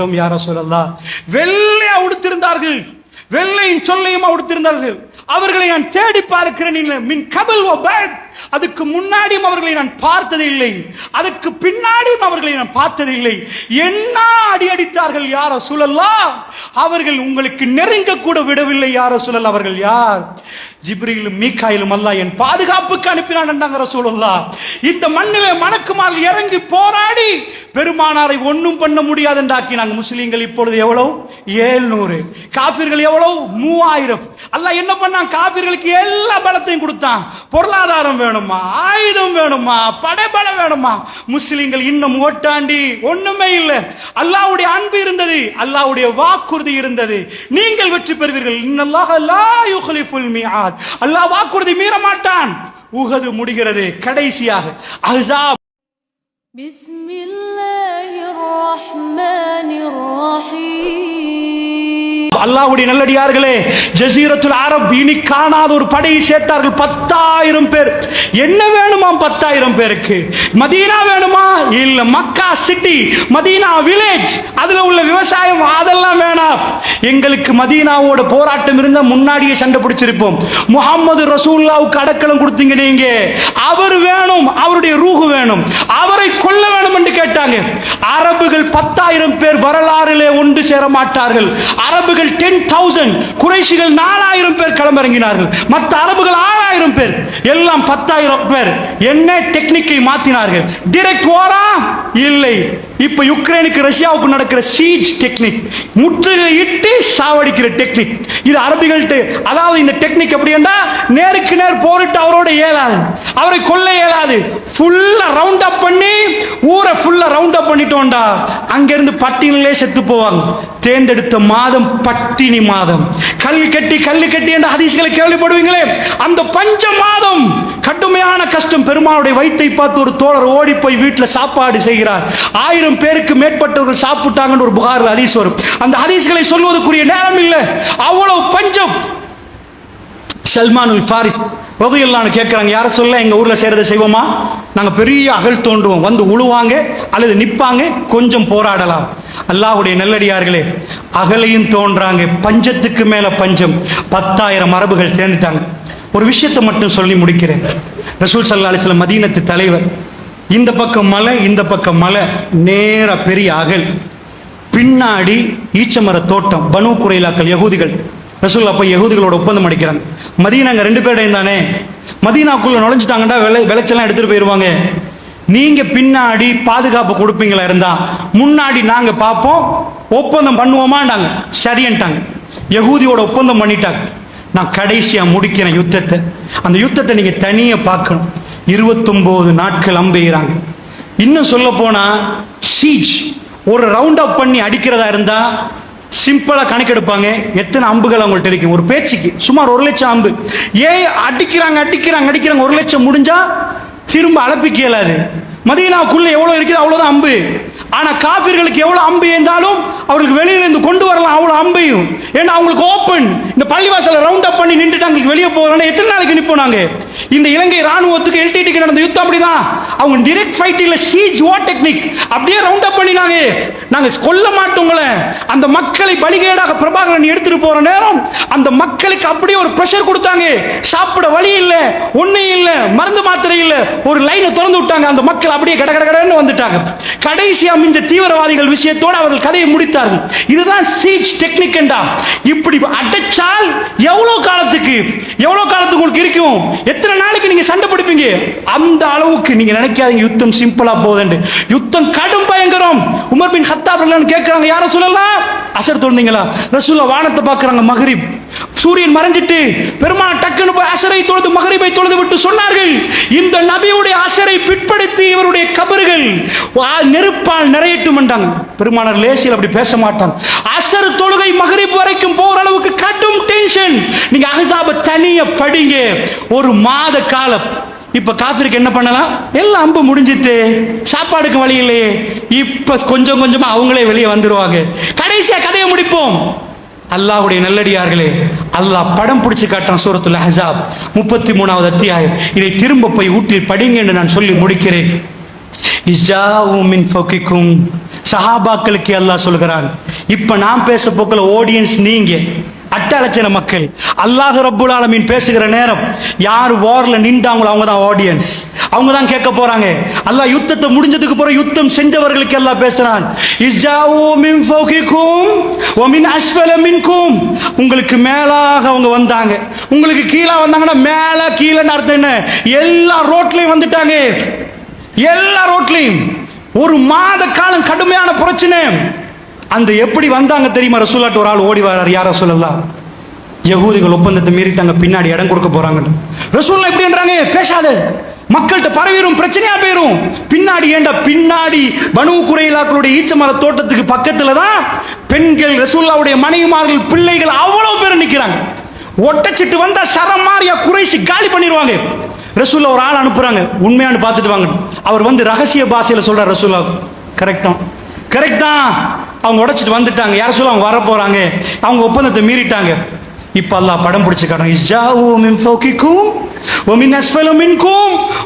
கண்டோம் யார சொல்லலாம் வெள்ளை அவுடுத்திருந்தார்கள். வெள்ளையும் சொல்லையும் அவுடுத்திருந்தார்கள். அவர்களை நான் தேடி பார்க்கிறேன் இல்லை. மின் கபல் ஓ பேட் அதுக்கு முன்னாடியும் அவர்களை நான் பார்த்தது இல்லை. அதுக்கு பின்னாடியும் அவர்களை நான் பார்த்தது இல்லை. என்ன அடி அடித்தார்கள் யார சூழல்லா அவர்கள் உங்களுக்கு நெருங்க கூட விடவில்லை யார சூழல் அவர்கள் யார்? ஜிப்ரிலும் மீக்காயிலும் அல்லா என் பாதுகாப்புக்கு அனுப்பினான் ரசூலுல்லா இந்த மண்ணிலே மணக்குமால் இறங்கி போராடி பெருமானாரை ஒன்றும் பண்ண முடியாது என்றாக்கினாங்க முஸ்லீம்கள் இப்பொழுது எவ்வளவு? ஏழ்நூறு. காபிர்கள் எவ்வளவு? மூவாயிரம். அல்லாஹ் என்ன பண்ணான்? காபிர்களுக்கு எல்லா பலத்தையும் கொடுத்தான். பொருளாதாரம் வேணுமா? ஆயுதம் வேணுமா? படைபலம் வேணுமா? முஸ்லீம்கள் இன்னும் ஓட்டாண்டி ஒண்ணுமே இல்லை. அல்லாவுடைய அன்பு இருந்தது அல்லாவுடைய வாக்குறுதி இருந்தது. நீங்கள் வெற்றி பெறுவீர்கள். இன்னல்லாஹ லா யுக்லிஃபுல் மிஆத். அல்லாஹ் வாக்குறுதி மீற மாட்டான் உகது முடிகிறது கடைசியாக அஹ்ஸாப் بسم الله الرحمن الرحيم அல்லாஹுடைய நல்லடியார்களே ஜசீரத்துல் அரப் இனி காணாத ஒரு படையை சேர்த்தார்கள் பத்தாயிரம் பேர். என்ன வேணுமா பத்தாயிரம் பேருக்கு? மதீனா வேணுமா? இல்ல மக்கா சிட்டி மதீனா வில்லேஜ் அதுல உள்ள விவசாயம் அதெல்லாம் வேணாம். எங்களுக்கு மதீனாவோட போராட்டம் இருந்தா முன்னாடியே சண்டை பிடிச்சிருப்போம். முகமது ரசூல்லாவுக்கு அடக்கலம் கொடுத்தீங்க நீங்க. அவர் வேணும் அவருடைய ரூஹு வேணும். அவரை கொல்ல வேணும் என்று கேட்டாங்க. அரபுகள் பத்தாயிரம் பேர் வரலாறிலே ஒன்று சேர மாட்டார்கள் அரபுகள் டென் தௌசண்ட் குறைஷிகள் நாலாயிரம் பேர் களமிறங்கினார்கள். மற்ற அரபுகள் ஆறாயிரம் பேர். எல்லாம் பத்தாயிரம் பேர். என்ன டெக்னிக்கை மாத்தினார்கள்? டிரெக்ட் வாரா? இல்லை. இப்ப யுக்ரைனுக்கு ரஷ்யாவுக்கு நடக்கிற சீஜ் டெக்னிக் முற்றுகையிட்டு சாவடிக்கிற டெக்னிக் இது அரபிகள்ட்டு அதாவது இந்த டெக்னிக் எப்படி என்றால் நேருக்கு நேர் போரிட்டு அவரோட இயலாது அவரை கொல்ல இயலாது ஃபுல்லா ரவுண்ட் அப் பண்ணி ஊரை ஃபுல்லா ரவுண்ட் அப் பண்ணிட்டோம்டா. அங்க இருந்து பட்டினிலே செத்து போவாங்க. தேர்ந்தெடுத்த மாதம் பட்டினி மாதம். கல் கட்டி கல் கட்டி என்ற ஹதீஸ்களை கேள்விப்படுவீங்களே? அந்த பஞ்ச மாதம் கடுமையான கஷ்டம். பெருமானுடைய வயிற்றை பார்த்து ஒரு தோழர் ஓடி போய் வீட்டில் சாப்பாடு செய்கிறார். ஆயிரம் பேருக்கு மேற்பட்டவர்கள் சாப்பிட்டாங்கன்னு ஒரு புகாரில் ஹதீஸ் வரும். அந்த ஹதீஸ்களை சொல்வதற்குரிய நேரம் இல்லை. அவ்வளவு பஞ்சம். சல்மானுல் ஃபாரிஸ் ரதையில்லான்னு கேட்குறாங்க யாரை சொல்ல? எங்கள் ஊரில் செய்கிறத செய்வோமா? நாங்கள் பெரிய அகல் தோண்டுவோம் வந்து உழுவாங்க அல்லது நிற்பாங்க கொஞ்சம் போராடலாம். அல்லாஹ்வுடைய நல்லடியார்களே அகலையும் தோன்றாங்க பஞ்சத்துக்கு மேலே பஞ்சம். பத்தாயிரம் அரபுகள் சேர்ந்துட்டாங்க. ஒரு விஷயத்தை மட்டும் சொல்லி முடிக்கிறேன். ரசூல் சல்லா அலிஸ்லாம் மதீனத்து தலைவர் இந்த பக்கம் மலை இந்த பக்கம் மலை நேர பெரிய அகல். பின்னாடி ஈச்சமர தோட்டம் பனு குறையிலாக்கள் யகுதிகள். ரசூல் அப்போ யகுதிகளோட ஒப்பந்தம் அடிக்கிறாங்க. மதீனாங்க ரெண்டு பேர்டையும் தானே மதீனாக்குள்ள நுழைஞ்சிட்டாங்கடா விளை விளைச்செல்லாம் எடுத்துட்டு போயிடுவாங்க நீங்க பின்னாடி பாதுகாப்பு கொடுப்பீங்களா இருந்தா முன்னாடி நாங்க பார்ப்போம் ஒப்பந்தம் பண்ணுவோமாண்டாங்க. சரியன்ட்டாங்க யகூதியோட ஒப்பந்தம் பண்ணிட்டாங்க. நான் கடைசியா முடிக்கிறேன் யுத்தத்தை. அந்த யுத்தத்தை நீங்க தனியா பார்க்கணும். இருபத்தொம்போது நாட்கள் அம்பெய்கிறாங்க. இன்னும் சொல்ல போனால் சீஜ் ஒரு ரவுண்ட் அப் பண்ணி அடிக்கிறதா இருந்தால் சிம்பிளாக கணக்கெடுப்பாங்க. எத்தனை அம்புகள் அவங்கள்ட்ட இருக்கும் ஒரு பேச்சுக்கு சுமார் ஒரு லட்சம் அம்பு. ஏன் அடிக்கிறாங்க அடிக்கிறாங்க அடிக்கிறாங்க. ஒரு லட்சம் முடிஞ்சா திரும்ப அலப்பிக்க இயலாது மதீனாவுக்குள்ள எவ்வளோ இருக்குது? அவ்வளோதான் அம்பு. ஆனா காபிர்களுக்கு எவ்வளவு அம்பு இருந்தாலும் அவர்களுக்கு வெளியில இருந்து கொண்டு வரலாம் அவ்வளவு அம்பையும். ஏன்னா அவங்களுக்கு ஓப்பன் இந்த பள்ளிவாசல ரவுண்ட் அப் பண்ணி நின்றுட்டு அவங்களுக்கு வெளியே போகிறாங்க எத்தனை நாளைக்கு நிற்போம் நாங்க? இந்த இலங்கை ராணுவத்துக்கு எல்டிடிக்கு நடந்த யுத்தம் அப்படிதான். அவங்க டிரெக்ட் ஃபைட் இல்ல சீஜ் ஓ டெக்னிக் அப்படியே ரவுண்ட் அப் பண்ணினாங்க. நாங்க கொல்ல மாட்டோங்கள அந்த மக்களை பலிகேடாக பிரபாகரன் எடுத்துட்டு போற நேரம் அந்த மக்களுக்கு அப்படியே ஒரு ப்ரெஷர் கொடுத்தாங்க. சாப்பிட வழி இல்ல ஒண்ணு இல்ல மருந்து மாத்திரை இல்ல. ஒரு லைனை திறந்து விட்டாங்க. அந்த மக்கள் அப்படியே கட கட கடன்னு வந்துட்டாங்க. கடைசியா மிஞ்ச தீவிரவாதிகள் விஷயத்தோடு அவர்கள் கதையை முடித்தார்கள். இதுதான் சீச் டெக்னிக் என்றா. இப்படி அடைச்சால் எவ்வளோ காலத்துக்கு எவ்வளோ காலத்துக்கு உங்களுக்கு இருக்கும்? எத்தனை நாளைக்கு நீங்க சண்டை பிடிப்பீங்க? அந்த அளவுக்கு நீங்க நினைக்காதீங்க யுத்தம் சிம்பிளா போதண்டு யுத்தம் கடும் பயங்கரம். உமர் பின் ஹத்தாப் கேட்கறாங்க யாரும் சொல்லலாம்? அசர் தொழுந்தீங்களா? ரசூலா வானத்தை பார்க்குறாங்க மகரிப். சூரியன் மறைஞ்சிட்டு பெருமாள் டக்குன்னு போய் அசரை தொழுது மகரிபை தொழுது விட்டு சொன்னார்கள். இந்த நபியுடைய அசரை பிற்படுத்தி இவருடைய கபறுகள் நெருப்பால் நிறையட்டும் என்றாங்க. பெருமானார் லேசியில் அப்படி பேச மாட்டாங்க. அசர் தொழுகை மகரிப் வரைக்கும் போற அளவுக்கு கடும் டென்ஷன் நீங்க அகசாப தனிய படிங்க. ஒரு மாத காலம் இப்போ காஃபிருக்கு என்ன பண்ணலாம்? எல்லாம் அம்பு முடிஞ்சிட்டு சாப்பாடுக்கு வழி இல்லையே. இப்போ கொஞ்சம் கொஞ்சமாக அவங்களே வெளியே வந்துடுவாங்க கடைசியா கதையை முடிப்போம். அல்லாஹுடைய நல்லடியார்களே அல்லாஹ் படம் பிடிச்சு காட்டுறான் சூரத்துல ஹசாப் முப்பத்தி மூணாவது அத்தியாயம். இதை திரும்ப போய் ஊட்டில் படிங்க என்று நான் சொல்லி முடிக்கிறேன். சஹாபாக்களுக்கு அல்லாஹ் சொல்கிறான் இப்ப நான் பேச போக்கில் ஆடியன்ஸ் நீங்க. அழைச்சின மக்கள். அல்லாஹ் ரப்புல் ஆலமீன் பேசுகிற நேரம் யார் வார்ல நின்றாங்களோ அவங்க தான் ஆடியன்ஸ் அவங்க தான் கேட்க போறாங்க. அல்லாஹ் யுத்தத்தை முடிஞ்சதுக்கு பிறகு யுத்தம் செஞ்சவர்களுக்கு எல்லாம் பேசுறான். இஸ்ஜாவு மின் ஃபௌகிக்கும் வ மின் அஸ்ஃபல மின்கும். உங்களுக்கு மேலாக அவங்க வந்தாங்க. உங்களுக்கு கீழே வந்தாங்கன்னா மேல கீழே அர்த்தம் என்ன? எல்லா ரோட்லயும் வந்துட்டாங்க. எல்லா ரோட்லயும். ஒரு மாத காலம் கடுமையான பிரச்சனை. அந்த எப்படி வந்தாங்க தெரியுமா? ரசூலாட்டு ஒரு ஆள் ஓடி வர்றார். யார சொல்லலாம் யகூதிகள் ஒப்பந்தத்தை மீறிட்டாங்க பின்னாடி இடம் கொடுக்க போறாங்க ரசூல்லா எப்படின்றாங்க பேசாத. மக்கள்கிட்ட பரவிடும் பிரச்சனையா போயிரும். பின்னாடி ஏண்டா பின்னாடி பனு குறையிலாக்களுடைய ஈச்சமர தோட்டத்துக்கு பக்கத்துல தான் பெண்கள் ரசூல்லாவுடைய மனைவிமார்கள் பிள்ளைகள் அவ்வளவு பேர் நிக்கிறாங்க. ஒட்டச்சிட்டு வந்தா சரம் மாறியா குறைசி காலி பண்ணிடுவாங்க ரசூல்லா ஒரு ஆள் அனுப்புறாங்க. உண்மையானு பார்த்துட்டு வாங்க. அவர் வந்து ரகசிய பாஷையில சொல்றார் ரசூல்லா கரெக்டா கரெக்ட் தான். அவங்க உடைச்சிட்டு வந்துட்டாங்க. யார சொல்ல அவங்க வர போறாங்க அவங்க ஒப்பந்தத்தை மீறிட்டாங்க. இப்ப அல்லாஹ் படம் பிடிச்சு காட்டுறான் இஸ்ஜாவு மின் ஃபௌகிக்கும் வ மின்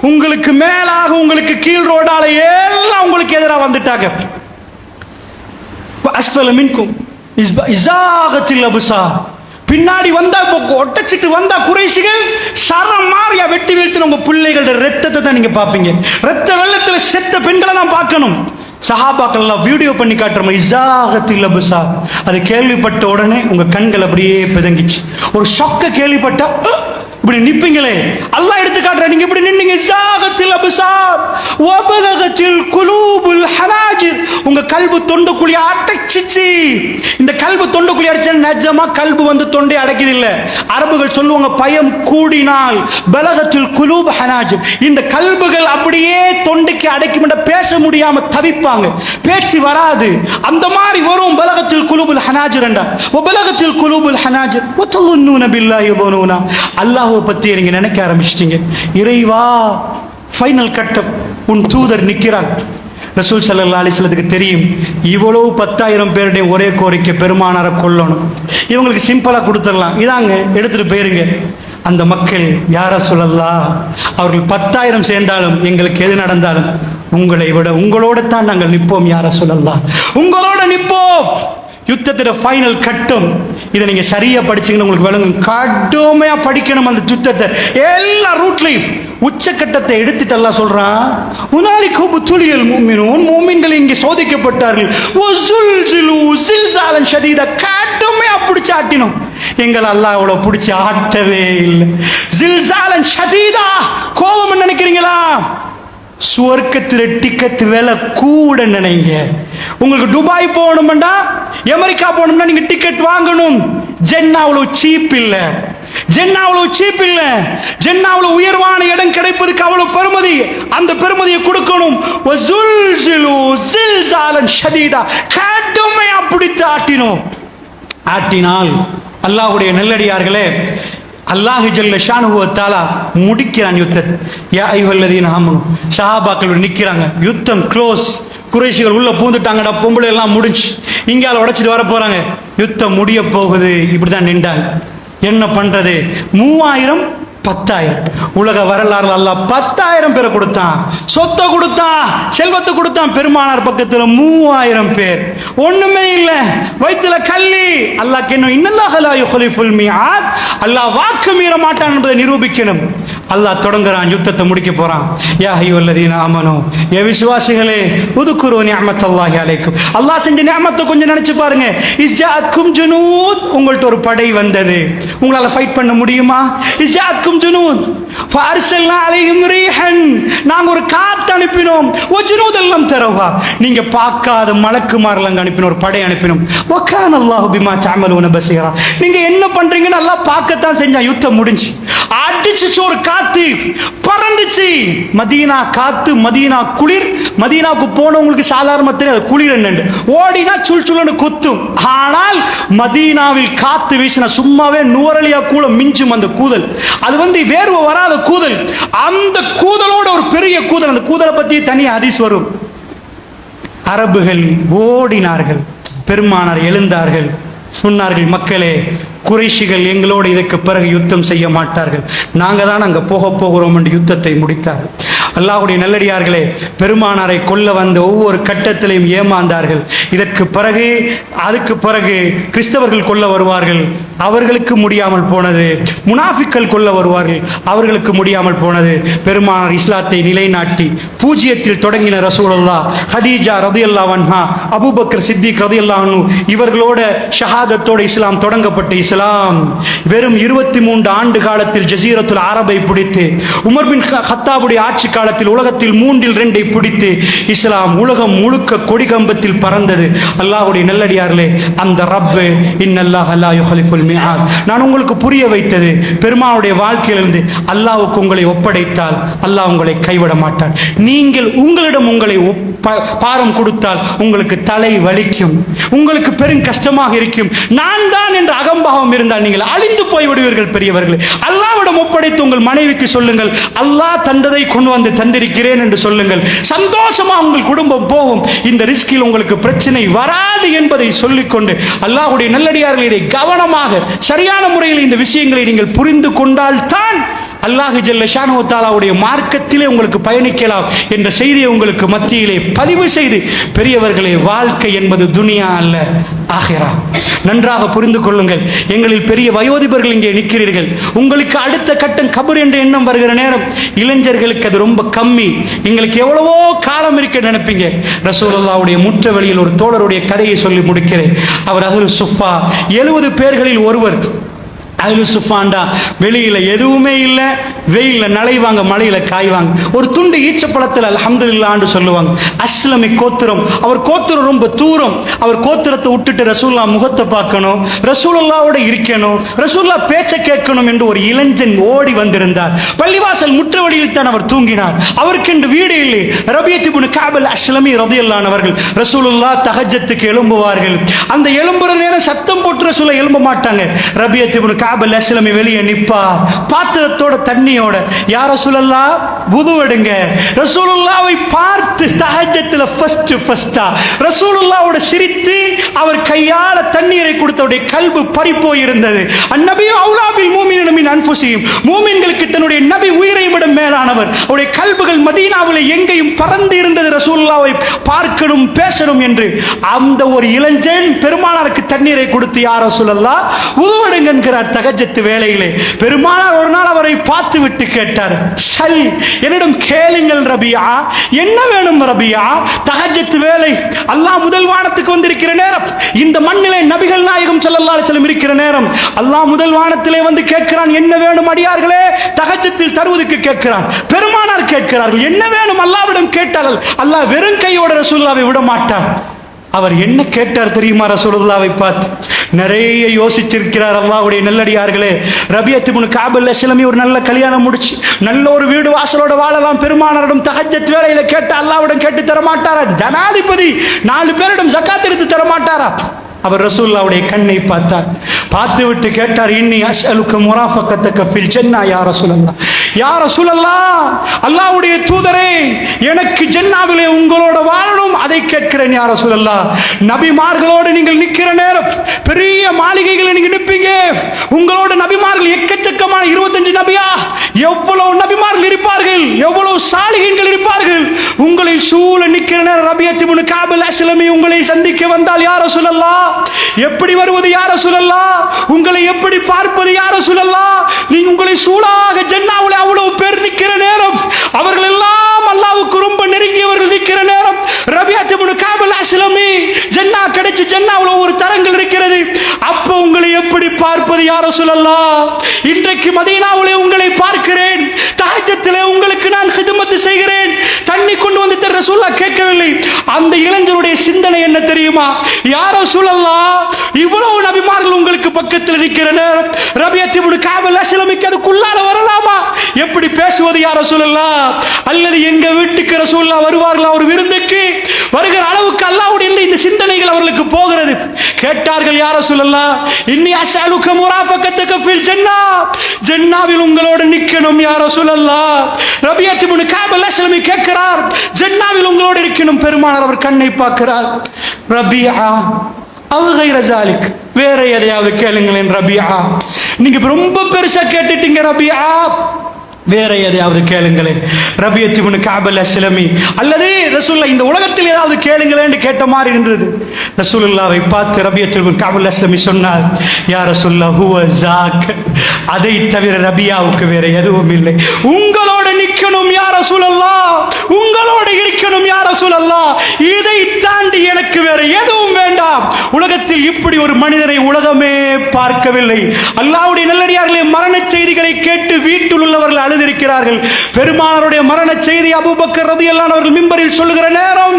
உங்களுக்கு மேலாக உங்களுக்கு கீழ் ரோடால எல்லாம் உங்களுக்கு எதிராக வந்துட்டாங்க. அஸ்ஃபல இஸாகத்தில் அபுசார் பின்னாடி வந்தா இப்போ ஒட்டச்சிட்டு வந்தா குறைசிகள் சரம் மாறியா வெட்டி வீழ்த்தின உங்க பிள்ளைகளோட ரத்தத்தை தான் நீங்க பாப்பீங்க ரத்த வெள்ளத்துல செத்த பெண்களை தான் பார்க்கணும். சஹாபாக்கள்லாம் வீடியோ பண்ணி காட்டுறோம் இஸாகத்தில் அபுசார் அது கேள்விப்பட்ட உடனே உங்கள் கண்கள் அப்படியே பிதங்கிச்சு. ஒரு ஷொக்க கேள்விப்பட்டா இப்படி நிப்பீங்களே. அல்லாஹ் எடுத்து காட்டுற நீங்க இப்படி நின்னீங்க. சாகத்தில் அபிசாப். உபலகத்தில் குலூபுல் ஹனாஜிர். உங்க கல்பு தொண்டுக்குழி அடைச்சிச்சு. இந்த கல்பு தொண்டுக்குழி அடைச்சா நிஜமா கல்பு வந்து தொண்டை அடைக்குது இல்ல அரபுகள் சொல்லுவாங்க பயம் கூடினால் பலகத்தில் குலூப் ஹனாஜிர். இந்த கல்புகள் அப்படியே தொண்டைக்கு அடைக்கும் பேச முடியாம தவிப்பாங்க. பேச்சு வராது. அந்த மாதிரி வரும் பலகத்தில் குலூபுல் ஹனாஜிர் என்றா உபலகத்தில் குலூபுல் ஹனாஜிர். ஒத்துன்னு அல்லாஹ் அல்லாஹ்வை பத்தி நீங்க நினைக்க ஆரம்பிச்சிட்டீங்க. இறைவா ஃபைனல் கட்டம். உன் தூதர் நிற்கிறார் ரசூல் சல்லா அலிஸ்லத்துக்கு தெரியும் இவ்வளவு பத்தாயிரம் பேருடைய ஒரே கோரிக்கை பெருமானாரை கொல்லணும். இவங்களுக்கு சிம்பிளாக கொடுத்துடலாம். இதாங்க எடுத்துட்டு போயிருங்க. அந்த மக்கள் யார சொல்லலாம் அவர்கள் பத்தாயிரம் சேர்ந்தாலும் எங்களுக்கு எது நடந்தாலும் உங்களை விட உங்களோட தான் நாங்கள் நிற்போம் யார சொல்லலாம் உங்களோட நிற்போம். யுத்தத்தோட ஃபைனல் கட்டம். இதை நீங்கள் சரியாக படிச்சீங்கன்னு உங்களுக்கு விளங்கும். கடுமையாக படிக்கணும் அந்த யுத்தத்தை. எல்லா ரூட்லையும் உச்சக்கட்டத்தை எடுத்துட்டு எல்லாம் சொல்கிறான் உனாலி கோபு துளியல் மூமினூன் மூமின்கள் இங்கே சோதிக்கப்பட்டார்கள். ஒசுல்சிலு சில்சாலன் ஷதீதா கடுமையா பிடிச்சி ஆட்டினோம். எங்கள் அல்லாஹ் அவ்வளோ பிடிச்சி ஆட்டவே இல்லை. ஜில்சாலன் ஷதீதா கோபம் நினைக்கிறீங்களா? சுவர்க்கத்தில் டிக்கெட் விலை கூட நினைங்க. உங்களுக்கு துபாய் போகணும்டா அமெரிக்கா போகணும்னா நீங்க டிக்கெட் வாங்கணும். ஜென்னா அவ்வளவு சீப் இல்ல. ஜென்னா அவ்வளவு சீப் இல்ல. ஜென்னா அவ்வளவு உயர்வான இடம் கிடைப்பதுக்கு அவ்வளவு பெருமதி. அந்த பெருமதியை கொடுக்கணும். ஷதீதா. கடுமையா பிடித்து ஆட்டினோம். ஆட்டினால் அல்லாஹ்வுடைய நெல்லடியார்களே அல்லாஹு ஜல்ல ஷானுவத்தாலா முடிக்கிறான் யுத்தத்தை. யா ஐவல்லதீன் ஆமனு. ஷஹாபாக்கள் நிற்கிறாங்க யுத்தம் க்ளோஸ் குறைஷிகள் உள்ள பூந்துட்டாங்கடா பொம்பளை எல்லாம் முடிஞ்சு. இங்கால உடச்சிட்டு வர போறாங்க. யுத்தம் முடிய போகுது. இப்படிதான் நின்றாங்க. என்ன பண்றது? மூவாயிரம் பத்தாயிரம். உலக வரலாறு அல்ல பத்தாயிரம் பேரை கொடுத்தான். சொத்தை கொடுத்தான் செல்வத்தை கொடுத்தான். பெருமானார் பக்கத்தில் மூவாயிரம் பேர். ஒண்ணுமே இல்லை. வயிற்றுல கல்லி. அல்லாஹ் இன்னும் இன்னல்லாஹ் அல்லாஹ் வாக்கு மீற மாட்டான் என்பதை நிரூபிக்கணும். அல்லாஹ் தொடங்குறான் யுத்தத்தை முடிக்க போறான். யா அய்யுல்லதீன ஆமனு ஏ விசுவாசிகளே உதுக்குரு நிஅமத்தல்லாஹி அலைக்கும். அல்லாஹ் செஞ்ச நியமத்தை கொஞ்சம் நினைச்சு பாருங்க. இஸ்ஜாஅத்கும் ஜுனூத் உங்கள்ட்ட ஒரு படை வந்தது. உங்களால ஃபைட் பண்ண முடியுமா? இஸ்ஜாக்கும் ஜுனூத் ஃபஅர்சல்னா அலையும் ரீஹன் நாங்க ஒரு காத்து அனுப்பினோம். ஓ ஜுனூத் எல்லாம் தரவா? நீங்க பார்க்காத மலக்குமாரெல்லாம் அனுப்பினோம் ஒரு படை அனுப்பினோம். வக்கான அல்லாஹு பிமா உன பஸீரா நீங்க என்ன பண்றீங்கன்னு நல்லா பார்க்கத்தான் செஞ்சான். யுத்தம் முடிஞ்சு. அடிச்சிச்சு ஒரு காத்து பறந்துச்சு. மதீனா காத்து மதீனா குளிர். மதீனாவுக்கு போனவங்களுக்கு சாதாரண தெரியாது. குளிர் என்னன்னு ஓடினா சுள் சுள்ளுன்னு குத்தும். ஆனால் மதீனாவில் காத்து வீசின சும்மாவே நூறலியா கூட மிஞ்சும் அந்த கூதல். அது வந்து வேர்வை வராத கூதல். அந்த கூதலோட ஒரு பெரிய கூதல். அந்த கூதலை பத்தி தனி அதிஸ் வரும். அரபுகள் ஓடினார்கள். பெருமானார் எழுந்தார்கள். சொன்னார்கள் மக்களே குறைஷிகள் எங்களோடு இதற்கு பிறகு யுத்தம் செய்ய மாட்டார்கள். நாங்கள் தான் அங்கே போக போகிறோம் என்று யுத்தத்தை முடித்தார்கள். அல்லாஹுடைய நல்லடியார்களே பெருமானாரை கொல்ல வந்த ஒவ்வொரு கட்டத்திலையும் ஏமாந்தார்கள். இதற்கு பிறகு அதுக்கு பிறகு கிறிஸ்தவர்கள் கொல்ல வருவார்கள். அவர்களுக்கு முடியாமல் போனது. முனாஃபிக்கள் கொல்ல வருவார்கள். அவர்களுக்கு முடியாமல் போனது. பெருமானார் இஸ்லாத்தை நிலைநாட்டி பூஜ்ஜியத்தில் தொடங்கின ரசூலல்லா ஹதீஜா ரதியல்லா வன்ஹா அபுபக்கர் சித்திக் ரதியல்லா அன்ஹு இவர்களோட ஷஹாதத்தோட இஸ்லாம் தொடங்கப்பட்ட இஸ்லாம் வெறும் இருபத்தி மூன்று ஆண்டு காலத்தில் ஜசீரத்துல் அரபை பிடித்து உமர் பின் ஹத்தாபுடைய ஆட்சி காலத்தில் உலகத்தில் மூன்றில் ரெண்டை பிடித்து இஸ்லாம் உலகம் முழுக்க கொடிகம்பத்தில் பறந்தது. அல்லாஹுடைய நல்லடியார்களே அந்த ரப்பு இன்னல்லாஹ் அல்லா யுஹலிஃபுல் மிஆத். நான் உங்களுக்கு புரிய வைத்தது பெருமானுடைய வாழ்க்கையிலிருந்து அல்லாவுக்கு உங்களை ஒப்படைத்தால் அல்லாஹ் உங்களை கைவிட மாட்டான். நீங்கள் உங்களிடம் உங்களை பாரம் கொடுத்தால் உங்களுக்கு தலை வலிக்கும். உங்களுக்கு பெரும் கஷ்டமாக இருக்கும். நான் தான் என்று அகம்பாவம் இருந்தால் நீங்கள் அழிந்து போய் விடுவீர்கள் பெரியவர்களே. அல்லாவிடம் ஒப்படைத்து உங்கள் மனைவிக்கு சொல்லுங்கள் அல்லாஹ் தந்ததை கொண்டு வந்து தந்திருக்கிறேன் என்று சொல்லுங்கள். சந்தோஷமா உங்கள் குடும்பம் போகும். இந்த ரிஸ்கில் உங்களுக்கு பிரச்சனை வராது என்பதை சொல்லிக்கொண்டு அல்லாஹுடைய நல்லடியார்கள் இதை கவனமாக சரியான முறையில் இந்த விஷயங்களை நீங்கள் புரிந்து கொண்டால் தான் அல்லாஹு ஜல்லஷானு தாலாவுடைய மார்க்கத்திலே உங்களுக்கு பயணிக்கலாம் என்ற செய்தியை உங்களுக்கு மத்தியிலே பதிவு செய்து பெரியவர்களே வாழ்க்கை என்பது துனியா அல்ல ஆகிறா நன்றாக புரிந்து கொள்ளுங்கள். எங்களில் பெரிய வயோதிபர்கள் இங்கே நிற்கிறீர்கள். உங்களுக்கு அடுத்த கட்டம் கபர் என்ற எண்ணம் வருகிற நேரம் இளைஞர்களுக்கு அது ரொம்ப கம்மி. எங்களுக்கு எவ்வளவோ காலம் இருக்க நினைப்பீங்க. ரசூலுல்லாவுடைய முற்ற வழியில் ஒரு தோழருடைய கதையை சொல்லி முடிக்கிறேன். அவர் அகுல் சுஃபா எழுபது பேர்களில் ஒருவர் அஹ்லு சுஃபாண்டா வெளியில் எதுவுமே இல்லை. வெயில்ல நலைவாங்க மழையில காய்வாங்க ஒரு துண்டு ஈச்சப்பழத்தில் அல்ஹம்துலில்லான்னு சொல்லுவாங்க. அஸ்லமி கோத்திரம். அவர் கோத்திரம் ரொம்ப தூரம். அவர் கோத்திரத்தை விட்டுட்டு ரசூல்லா முகத்தை பார்க்கணும். ரசூலுல்லாவோட இருக்கணும். ரசூல்லா பேச்சை கேட்கணும் என்று ஒரு இளைஞன் ஓடி வந்திருந்தார். பள்ளிவாசல் முற்றவழியில் தான் அவர் தூங்கினார். அவருக்கென்று வீடு இல்லை. ரபியத்திபுன் காபல் அஸ்லமி ரதியல்லானவர்கள் ரசூலுல்லா தகஜத்துக்கு எழும்புவார்கள். அந்த எழும்புற நேரம் சத்தம் போட்டு ரசூலை எழும்ப மாட்டாங்க. ரபியத்திபுன் காபல் அஸ்லமி வெளியே நிப்பா. பாத்திரத்தோட தண்ணி பெருமையோட யார் ரசூலல்லா புது எடுங்க ரசூலுல்லாவை பார்த்து தஹஜத்துல ஃபர்ஸ்ட் ஃபர்ஸ்டா ரசூலுல்லாவோட சிரித்து அவர் கையால தண்ணீரை கொடுத்தவருடைய கல்பு பறிப்போய் இருந்தது அந்நபியும் அவுலாபில் மூமினின் அன்புசியும் மூமின்களுக்கு தன்னுடைய நபி உயிரை விட மேலானவர். அவருடைய கல்புகள் மதீனாவில் எங்கேயும் பறந்து இருந்தது ரசூல்லாவை பார்க்கணும் பேசணும் என்று. அந்த ஒரு இளைஞன் பெருமானாருக்கு தண்ணீரை கொடுத்து யார் ரசூலல்லா உதவடுங்க என்கிறார் தகஜத்து வேலையிலே பெருமானார் ஒரு நாள் அவரை பார்த்து விட்டு கேட்டார் சல் என்னிடம் கேளுங்கள் ரபியா என்ன வேணும் ரபியா? தகஜத்து வேலை அல்லாஹ் முதல் வானத்துக்கு வந்திருக்கிற நேரம். இந்த மண்ணிலே நபிகள் நாயகம் செல்லல்லா செல்லும் இருக்கிற நேரம். அல்லாஹ் முதல் வானத்திலே வந்து கேட்கிறான் என்ன வேணும் அடியார்களே? தகஜத்தில் தருவதற்கு கேட்கிறான். பெருமானார் கேட்கிறார்கள் என்ன வேணும்? அல்லாவிடம் கேட்டார்கள். அல்லாஹ் வெறும் கையோட ரசூல்லாவை விட மாட்டான் அவர் என்ன கேட்டார் தெரியுமா ரசூலுல்லாவை பார்த்து? நிறைய யோசிச்சிருக்கிறார் அல்லாவுடைய நல்லடியார்களே. ரபியத்து முன் காபல் அஸ்லமி ஒரு நல்ல கல்யாணம் முடிச்சு நல்ல ஒரு வீடு வாசலோட வாழலாம். பெருமானாரிடம் தகஜத் வேலையில கேட்டு அல்லாவிடம் கேட்டு தரமாட்டாரா? ஜனாதிபதி நாலு பேரிடம் ஜக்காத் எடுத்து தரமாட்டாரா? அவர் ரசூல்லாவுடைய கண்ணை பார்த்தார். பார்த்து விட்டு கேட்டார் இன்னி அஸ்அலுக்கு முராஃபக்கத்தக்க ஃபில் ஜன்னா யா ரசூலல்லா யா ரசூலல்லா அல்லாஹ்வுடைய தூதரே எனக்கு ஜென்னாவிலே உங்களோட வாழணும். அதை கேட்கிறேன் யா ரசூலல்லா நபிமார்களோடு நீங்கள் நிற்கிற நேரம் பெரிய மாளிகைகளை நீங்கள் நிற்பீங்க உங்களோட நபிமார்கள் எக்கச்சக்கமான இருபத்தஞ்சு நபியா எவ்வளவு நபிமார்கள் இருப்பார்கள்? எவ்வளவு சாலிகன்கள் இருப்பார்கள்? உங்களை சூழ நிற்கிற நேரம் ரபியத்தி முனு காபில் அஸ்லமி உங்களை சந்திக்க வந்தால் யார சொல்லல்லா எப்படி வருவது யார சொல்லல்லா உங்களை எப்படி பார்ப்பது யார சொல்லல்லா நீ உங்களை சூழாக ஜென்னாவில் அவ்வளவு பேர் நிற்கிற நேரம் அவர்கள் எல்லாம் அல்லாவுக்கு ரொம்ப நெருங்கியவர்கள் நிற்கிற நேரம் ரபியாத்தி முனு காபில் அஸ்லமி ஜன்னா கிடைச்சு ஜென்னாவில் ஒரு தரங்கள் இருக்கிறது. அப்போ உங்களை எப்படி பார்ப்பது யார சொல்லலாம் இன்றைக்கு மதீனாவிலே உங்களை பார்க்கிறேன். தாஜத்திலே உங்களுக்கு நான் சிதுமத்து செய்கிறேன். தண்ணி கொண்டு வந்து தர ரசூல்லா கேட்கவில்லை. அந்த இளைஞருடைய சிந்தனை என்ன தெரியுமா? யாரோ சூழல்லா இவ்வளவு நபிமார்கள் உங்களுக்கு பக்கத்தில் இருக்கிறனர் நேரம் காவல் அசிலமிக்கு அதுக்குள்ளால வரலாமா? எப்படி பேசுவது யார சூழல்லா அல்லது எங்க வீட்டுக்கு ரசூல்லா வருவார்களா ஒரு விருந்துக்கு? வருகிற அளவுக்கு அல்லாவுடைய இந்த சிந்தனைகள் அவர்களுக்கு போகிறது. கேட்டார்கள் யார சொல்லலா இன்னி அசாலுக்கு முராஃபக்கத்துக்கு ஃபில் ஜன்னா ஜன்னாவில் உங்களோட நிக்கணும் யார சொல்லலா ரபியத்து முனு காபல் அஸ்லமி கேட்கிறார் ஜன்னாவில் உங்களோட இருக்கணும். பெருமானார் அவர் கண்ணை பார்க்கிறார் ரபியா அவகை ரஜாலிக் வேற எதையாவது கேளுங்களேன் ரபியா. நீங்க ரொம்ப பெருசா கேட்டுட்டீங்க ரபியா. வேற எதையாவது கேளுங்களேன். ரபியத் இப்னு காபல் அஸ்லமி அல்லது ரசூல்லா இந்த உலகத்தில் ஏதாவது கேளுங்களேன்னு கேட்ட மாதிரி இருந்தது. ரசூலுல்லாவை பார்த்து ரபியத் இப்னு காபல் அஸ்லமி சொன்னார் யார் ரசூல்லா ஹுவ ஜாக். அதை தவிர ரபியாவுக்கு வேற எதுவும் இல்லை. உங்களோட நிக்கணும் யார் ரசூலல்லா உங்களோட இருக்கணும் யார் ரசூலல்லா இதை தாண்டி எனக்கு வேற எதுவும் உலகத்தில் இப்படி ஒரு மனிதரை உலகமே பார்க்கவில்லை. அல்லாவுடைய நல்லடியார்களே மரண செய்திகளை கேட்டு வீட்டில் உள்ளவர்கள் அழுதிருக்கிறார்கள். பெருமானாருடைய மரண செய்தி அபுபக்கர் ரதி அவர்கள் மிம்பரில் சொல்லுகிற நேரம்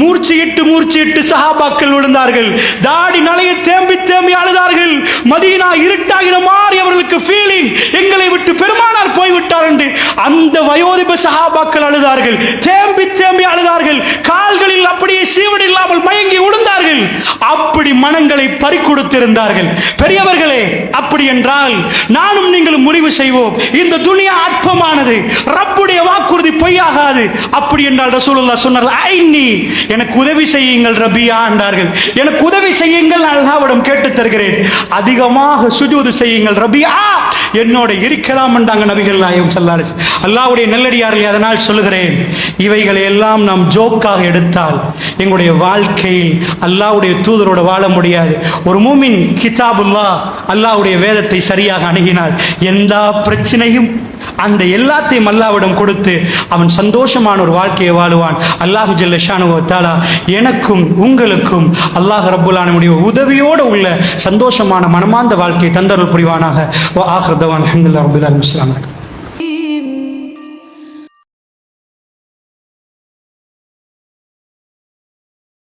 மூர்ச்சியிட்டு மூர்ச்சியிட்டு சஹாபாக்கள் விழுந்தார்கள். தாடி நலையை தேம்பி தேம்பி அழுதார்கள். மதீனா இருட்டாகின மாதிரி அவர்களுக்கு ஃபீலிங் எங்களை விட்டு பெருமானார் போய்விட்டார் என்று அந்த வயோதிப சஹாபாக்கள் அழுதார்கள். தேம்பி தேம்பி அழுதார்கள். கால்களில் அப்படியே சீவன் இல்லாமல் மயங்கி விழுந்தார்கள் அப்படி மனங்களை பறிக்கொடுத்திருந்தார்கள். பெரியவர்களே அப்படி என்றால் நானும் நீங்களும் முடிவு செய்வோம். இந்த துணியா அற்பமானது. ரப்புடைய வாக்குறுதி பொய்யாகாது. அப்படி என்றால் ரசூலுல்லாஹ் சொன்னார்கள் நீ எனக்கு உதவி செய்யுங்கள் ரபியா என்றார்கள். எனக்கு உதவி செய்யுங்கள் நான் அல்லாவிடம் கேட்டு தருகிறேன். அதிகமாக சுஜூது செய்யுங்கள் ரபியா. என்னோட இருக்கலாம் என்றாங்க நபிகள் நாயகம் சல்லாஸ் அல்லாஹ்வுடைய நல்லடியார்கள் அதனால் சொல்லுகிறேன் இவைகளை எல்லாம் நாம் ஜோக்காக எடுத்தால் எங்களுடைய வாழ்க்கையில் அல்லாஹ்வுடைய தூதரோட வாழ முடியாது. ஒரு மூமின் கிதாபுல்லா அல்லாஹ்வுடைய வேதத்தை சரியாக அணுகினால் எந்த பிரச்சனையும் அந்த எல்லாத்தையும் அல்லாவிடம் கொடுத்து அவன் சந்தோஷமான ஒரு வாழ்க்கையை வாழுவான். அல்லாஹு ஜல்லஷானு தாலா எனக்கும் உங்களுக்கும் அல்லாஹ் ரப்புல்லானுடைய உதவியோடு உள்ள சந்தோஷமான மனமார்ந்த வாழ்க்கையை தந்தருள் புரிவானாக. ஆஹ்ரதவான் அஹமதுல்லா ரபுல்லா இஸ்லாமர்கள்